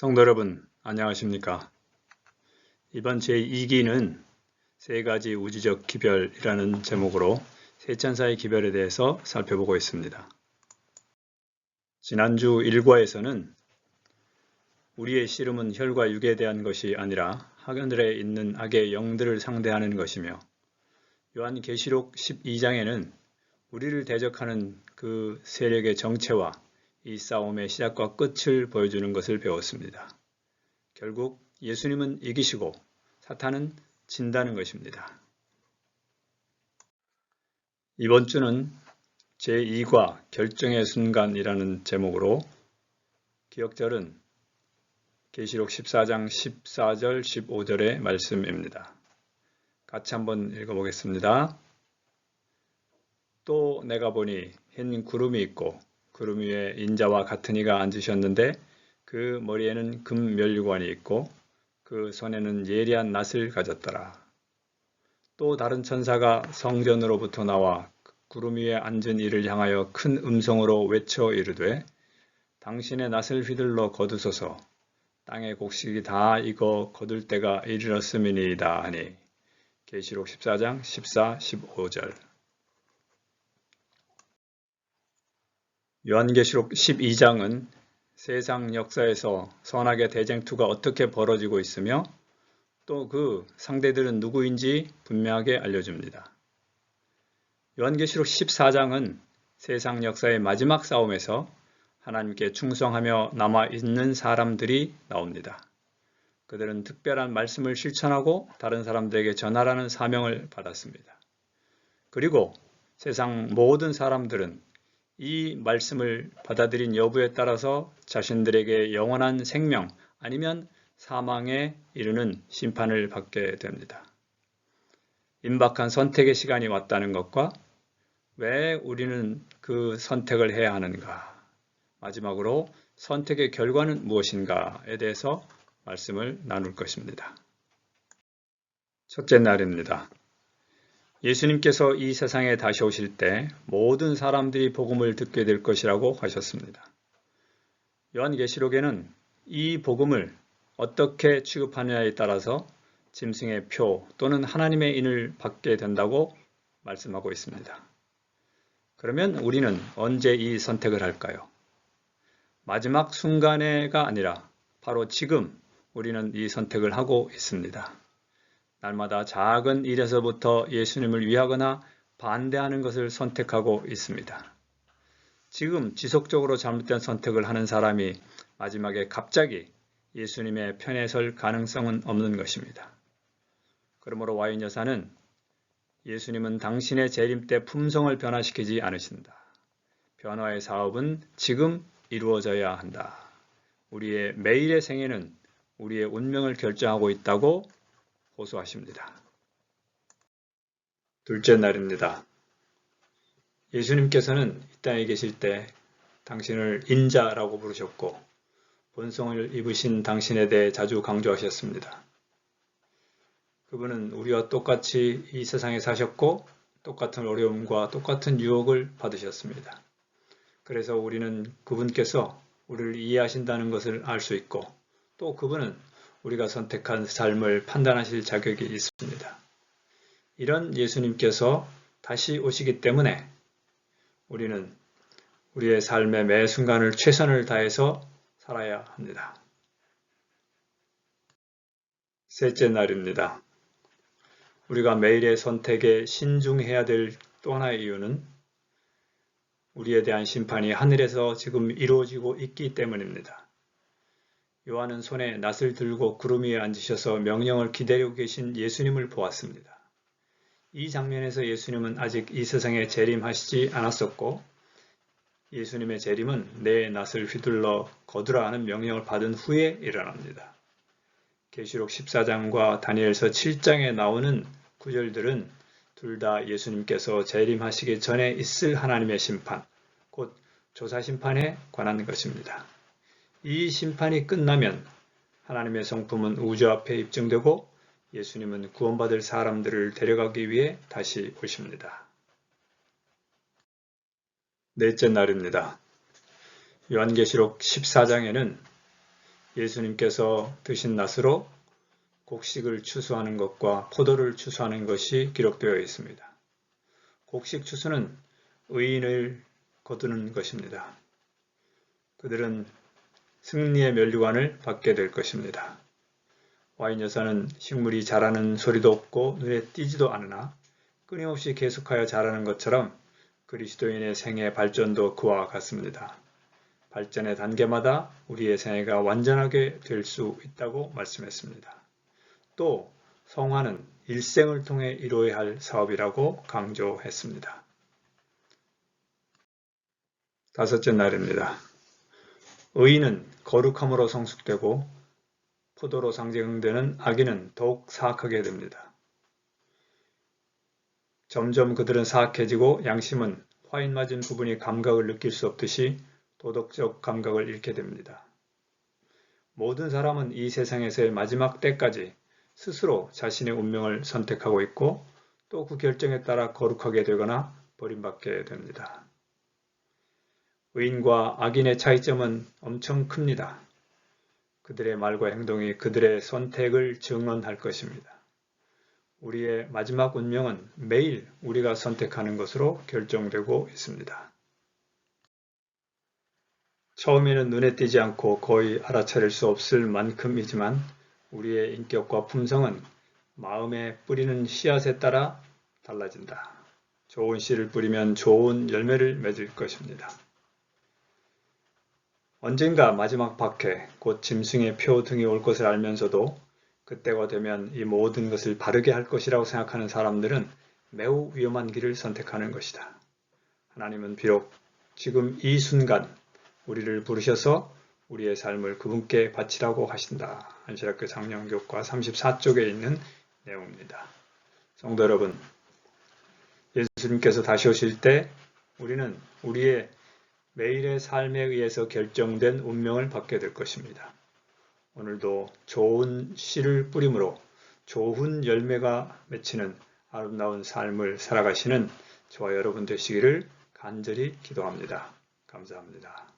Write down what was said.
성도 여러분, 안녕하십니까? 이번 제2기는 세 가지 우주적 기별이라는 제목으로 세천사의 기별에 대해서 살펴보고 있습니다. 지난주 1과에서는 우리의 씨름은 혈과 육에 대한 것이 아니라 하늘에 있는 악의 영들을 상대하는 것이며 요한계시록 12장에는 우리를 대적하는 그 세력의 정체와 이 싸움의 시작과 끝을 보여주는 것을 배웠습니다. 결국 예수님은 이기시고 사탄은 진다는 것입니다. 이번 주는 제2과 결정의 순간이라는 제목으로 기억절은 계시록 14장 14절 15절의 말씀입니다. 같이 한번 읽어보겠습니다. 또 내가 보니 흰 구름이 있고 구름 위에 인자와 같은 이가 앉으셨는데 그 머리에는 금 면류관이 있고 그 손에는 예리한 낫을 가졌더라. 또 다른 천사가 성전으로부터 나와 구름 위에 앉은 이를 향하여 큰 음성으로 외쳐 이르되 당신의 낫을 휘둘러 거두소서. 땅의 곡식이 다 익어 거둘 때가 이르렀음이니이다 하니. 계시록 14장 14, 15절 요한계시록 12장은 세상 역사에서 선악의 대쟁투가 어떻게 벌어지고 있으며 또 그 상대들은 누구인지 분명하게 알려줍니다. 요한계시록 14장은 세상 역사의 마지막 싸움에서 하나님께 충성하며 남아있는 사람들이 나옵니다. 그들은 특별한 말씀을 실천하고 다른 사람들에게 전하라는 사명을 받았습니다. 그리고 세상 모든 사람들은 이 말씀을 받아들인 여부에 따라서 자신들에게 영원한 생명 아니면 사망에 이르는 심판을 받게 됩니다. 임박한 선택의 시간이 왔다는 것과 왜 우리는 그 선택을 해야 하는가 마지막으로 선택의 결과는 무엇인가에 대해서 말씀을 나눌 것입니다. 첫째 날입니다. 예수님께서 이 세상에 다시 오실 때 모든 사람들이 복음을 듣게 될 것이라고 하셨습니다. 요한계시록에는 이 복음을 어떻게 취급하느냐에 따라서 짐승의 표 또는 하나님의 인을 받게 된다고 말씀하고 있습니다. 그러면 우리는 언제 이 선택을 할까요? 마지막 순간에가 아니라 바로 지금 우리는 이 선택을 하고 있습니다. 날마다 작은 일에서부터 예수님을 위하거나 반대하는 것을 선택하고 있습니다. 지금 지속적으로 잘못된 선택을 하는 사람이 마지막에 갑자기 예수님의 편에 설 가능성은 없는 것입니다. 그러므로 와인 여사는 예수님은 당신의 재림 때 품성을 변화시키지 않으신다. 변화의 사업은 지금 이루어져야 한다. 우리의 매일의 생애는 우리의 운명을 결정하고 있다고 호소하십니다. 둘째 날입니다. 예수님께서는 이 땅에 계실 때 당신을 인자라고 부르셨고 본성을 입으신 당신에 대해 자주 강조하셨습니다. 그분은 우리와 똑같이 이 세상에 사셨고 똑같은 어려움과 똑같은 유혹을 받으셨습니다. 그래서 우리는 그분께서 우리를 이해하신다는 것을 알 수 있고 또 그분은 우리가 선택한 삶을 판단하실 자격이 있습니다. 이런 예수님께서 다시 오시기 때문에 우리는 우리의 삶의 매 순간을 최선을 다해서 살아야 합니다. 셋째 날입니다. 우리가 매일의 선택에 신중해야 될 또 하나의 이유는 우리에 대한 심판이 하늘에서 지금 이루어지고 있기 때문입니다. 요한은 손에 낫을 들고 구름 위에 앉으셔서 명령을 기다리고 계신 예수님을 보았습니다. 이 장면에서 예수님은 아직 이 세상에 재림하시지 않았었고 예수님의 재림은 내 낫을 휘둘러 거두라 하는 명령을 받은 후에 일어납니다. 계시록 14장과 다니엘서 7장에 나오는 구절들은 둘 다 예수님께서 재림하시기 전에 있을 하나님의 심판, 곧 조사 심판에 관한 것입니다. 이 심판이 끝나면 하나님의 성품은 우주 앞에 입증되고 예수님은 구원받을 사람들을 데려가기 위해 다시 오십니다. 넷째 날입니다. 요한계시록 14장에는 예수님께서 드신 낫으로 곡식을 추수하는 것과 포도를 추수하는 것이 기록되어 있습니다. 곡식 추수는 의인을 거두는 것입니다. 그들은 승리의 면류관을 받게 될 것입니다. 와인 여사는 식물이 자라는 소리도 없고 눈에 띄지도 않으나 끊임없이 계속하여 자라는 것처럼 그리스도인의 생애 발전도 그와 같습니다. 발전의 단계마다 우리의 생애가 완전하게 될 수 있다고 말씀했습니다. 또 성화는 일생을 통해 이루어야 할 사업이라고 강조했습니다. 다섯째 날입니다. 의인은 거룩함으로 성숙되고 포도로 상징되는 악인은 더욱 사악하게 됩니다. 점점 그들은 사악해지고 양심은 화인 맞은 부분이 감각을 느낄 수 없듯이 도덕적 감각을 잃게 됩니다. 모든 사람은 이 세상에서의 마지막 때까지 스스로 자신의 운명을 선택하고 있고 또 그 결정에 따라 거룩하게 되거나 버림받게 됩니다. 의인과 악인의 차이점은 엄청 큽니다. 그들의 말과 행동이 그들의 선택을 증언할 것입니다. 우리의 마지막 운명은 매일 우리가 선택하는 것으로 결정되고 있습니다. 처음에는 눈에 띄지 않고 거의 알아차릴 수 없을 만큼이지만 우리의 인격과 품성은 마음에 뿌리는 씨앗에 따라 달라진다. 좋은 씨를 뿌리면 좋은 열매를 맺을 것입니다. 언젠가 마지막 박해, 곧 짐승의 표 등이 올 것을 알면서도 그때가 되면 이 모든 것을 바르게 할 것이라고 생각하는 사람들은 매우 위험한 길을 선택하는 것이다. 하나님은 비록 지금 이 순간 우리를 부르셔서 우리의 삶을 그분께 바치라고 하신다. 안시학교 장령교과 34쪽에 있는 내용입니다. 성도 여러분, 예수님께서 다시 오실 때 우리는 우리의 매일의 삶에 의해서 결정된 운명을 받게 될 것입니다. 오늘도 좋은 씨를 뿌림으로 좋은 열매가 맺히는 아름다운 삶을 살아가시는 저와 여러분 되시기를 간절히 기도합니다. 감사합니다.